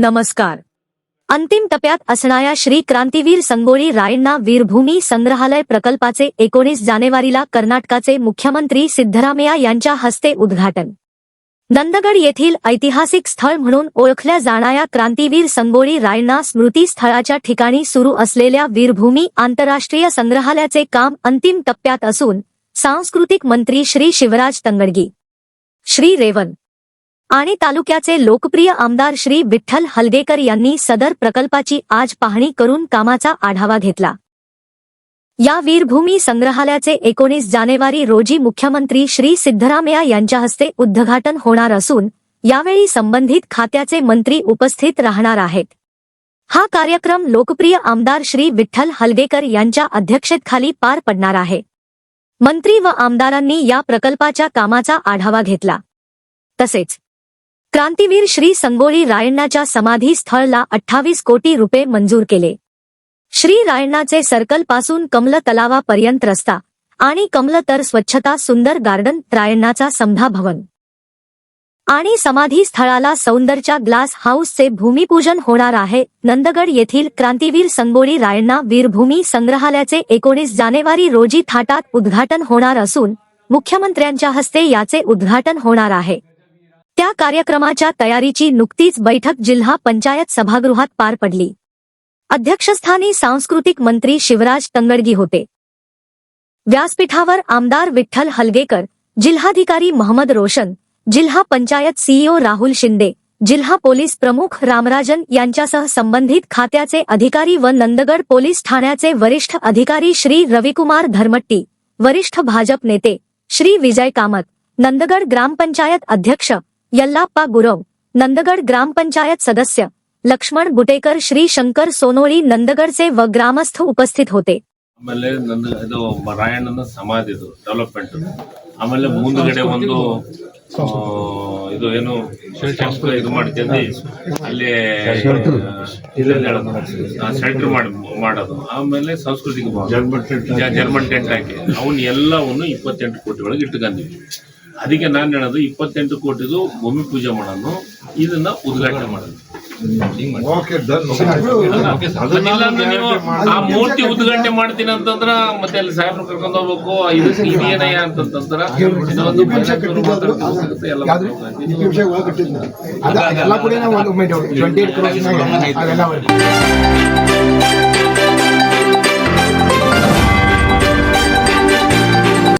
नमस्कार. अंतिम टप्प्यात असणाऱ्या श्री क्रांतीवीर संगोळी रायण्णा वीरभूमी संग्रहालय प्रकल्पाचे एकोणीस जानेवारीला कर्नाटकाचे मुख्यमंत्री सिद्धरामय्या यांच्या हस्ते उद्घाटन. नंदगड येथील ऐतिहासिक स्थळ म्हणून ओळखल्या जाणाऱ्या क्रांतीवीर संगोळी रायण्णा स्मृती स्थळाच्या ठिकाणी सुरू असलेल्या वीरभूमी आंतरराष्ट्रीय संग्रहालयाचे काम अंतिम टप्प्यात असून सांस्कृतिक मंत्री श्री शिवराज तंगडगी श्री रेवन आणि तालुक्याचे लोकप्रिय आमदार श्री विठ्ठल हलगेकर यांनी सदर प्रकल्पाची आज पाहणी करून कामाचा आढावा घेतला. या वीरभूमी संग्रहालयाचे एकोणीस जानेवारी रोजी मुख्यमंत्री श्री सिद्धरामया यांच्या हस्ते उद्घाटन होणार असून यावेळी संबंधित खात्याचे मंत्री उपस्थित राहणार आहेत. हा कार्यक्रम लोकप्रिय आमदार श्री विठ्ठल हलगेकर यांच्या अध्यक्षतेखाली पार पडणार आहे. मंत्री व आमदारांनी या प्रकल्पाच्या कामाचा आढावा घेतला. तसेच क्रांतीवीर श्री संगोळी रायण्णाच्या समाधी स्थळला अठ्ठावीस कोटी रुपये मंजूर केले. श्री रायण्णाचे सर्कलपासून कमल तलावापर्यंत रस्ता आणि कमल तर स्वच्छता सुंदर गार्डन रायण्णाचा समधा भवन आणि समाधी स्थळाला सौंदरच्या ग्लास हाऊसचे भूमिपूजन होणार आहे. नंदगड येथील क्रांतीवीर संगोळी रायण्णा वीरभूमी संग्रहालयाचे एकोणीस जानेवारी रोजी थाटात उद्घाटन होणार असून मुख्यमंत्र्यांच्या हस्ते याचे उद्घाटन होणार आहे. त्या कार्यक्रमाच्या तयारीची नुकतीच बैठक जिल्हा पंचायत सभागृहात पार पडली. अध्यक्षस्थानी सांस्कृतिक मंत्री शिवराज तंगडगी होते. व्यासपीठावर आमदार विठ्ठल हलगेकर जिल्हाधिकारी महमद रोशन जिल्हा पंचायत सीईओ राहुल शिंदे जिल्हा पोलीस प्रमुख रामराजन यांच्यासह संबंधित खात्याचे अधिकारी व नंदगड पोलीस ठाण्याचे वरिष्ठ अधिकारी श्री रविकुमार धर्मट्टी वरिष्ठ भाजप नेते श्री विजय कामत नंदगड ग्रामपंचायत अध्यक्ष यल्लाप्पा गुरव नंदगड ग्रामपंचायत सदस्य लक्ष्मण बुटेकर श्री शंकर सोनोळी नंदगडचे व ग्रामस्थ उपस्थित होते ಆಮೇಲೆ ನನ್ನ ಇದು ರಾಯಣ್ಣನ ಸಮಾಧಿದು ಡೆವಲಪ್ಮೆಂಟ್ ಆಮೇಲೆ ಮುಂದ್ಗಡೆ ಒಂದು ಆ, ಇದು ಏನು ಟೆಂಪಲ್ ಇದು ಮಾಡ್ಕೊಂಡು ಅಲ್ಲಿ ಶೆಲ್ಟರ್ ಮಾಡಿ ಮಾಡೋದು ಆಮೇಲೆ ಸಾಂಸ್ಕೃತಿಕ ಭವನ ಜರ್ಮನ್ ಟೆಂಟ್ ಹಾಕಿ ಅವನ್ ಎಲ್ಲವನ್ನು ಇಪ್ಪತ್ತೆಂಟು ಕೋಟಿ ಒಳಗೆ ಇಟ್ಕೊಂಡಿವಿ ಅದಕ್ಕೆ ನಾನು ಹೇಳೋದು ಇಪ್ಪತ್ತೆಂಟು ಕೋಟಿದು ಭೂಮಿ ಪೂಜೆ ಮಾಡೋದು ಇದನ್ನ ಉದ್ಘಾಟನೆ ಮಾಡೋದು. Okay done. ಅದನ್ನೆಲ್ಲ ನೀವು ಆ ಮೂರ್ತಿ ಉದ್ಘಾಟನೆ ಮಾಡ್ತೀನಿ ಅಂತಂದ್ರ ಮತ್ತೆ ಅಲ್ಲಿ ಸಾಹೇಬ್ರು ಕರ್ಕೊಂಡ್ ಹೋಗ್ಬೇಕು ಇದು ಇದೇನಯ್ಯ ಅಂತಂದ್ರ ಎಲ್ಲ